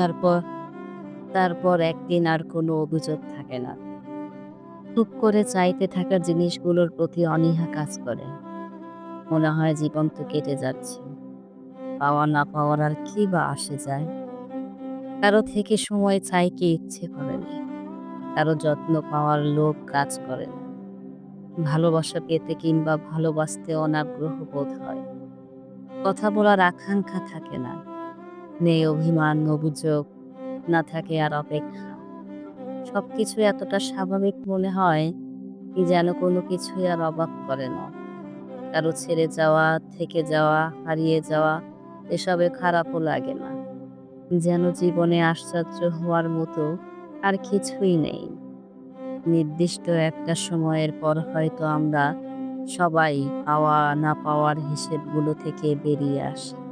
তারপর তারপর একদিন আর কোনো অভিযোগ থাকে না। টুক করে চাইতে থাকা জিনিসগুলোর প্রতি অনীহা কাজ করে। মনে হয় জীবন তো কেটে যাচ্ছে। পাওয়া না পাওয়ার আর কি বা আসে যায়? কারও থেকে সময় চাইতে ইচ্ছে করে না। কারও যত্ন পাওয়ার লোভ কাজ করে না। ভালোবাসা পেতে কিংবা ভালোবাসতে অনাগ্রহ বোধ হয়। কথা বলার আকাঙ্ক্ষা থাকে না। নেই, অভিমান, অভিযোগ, না থাকে আর অপেক্ষা। সব সবকিছু এতটা স্বাভাবিক মনে হয় কি যেন কোনো কিছুই আর অবাক করে না। কারও ছেড়ে যাওয়া, থেকে যাওয়া, হারিয়ে যাওয়া, এসবে খারাপও লাগে না। যেন জীবনে আশ্চর্য হওয়ার মতো আর কিছুই নেই। নির্দিষ্ট একটা সময়ের পর হয়তো আমরা সবাই পাওয়া, না পাওয়ার হিসেবগুলো থেকে বেরিয়ে আসি।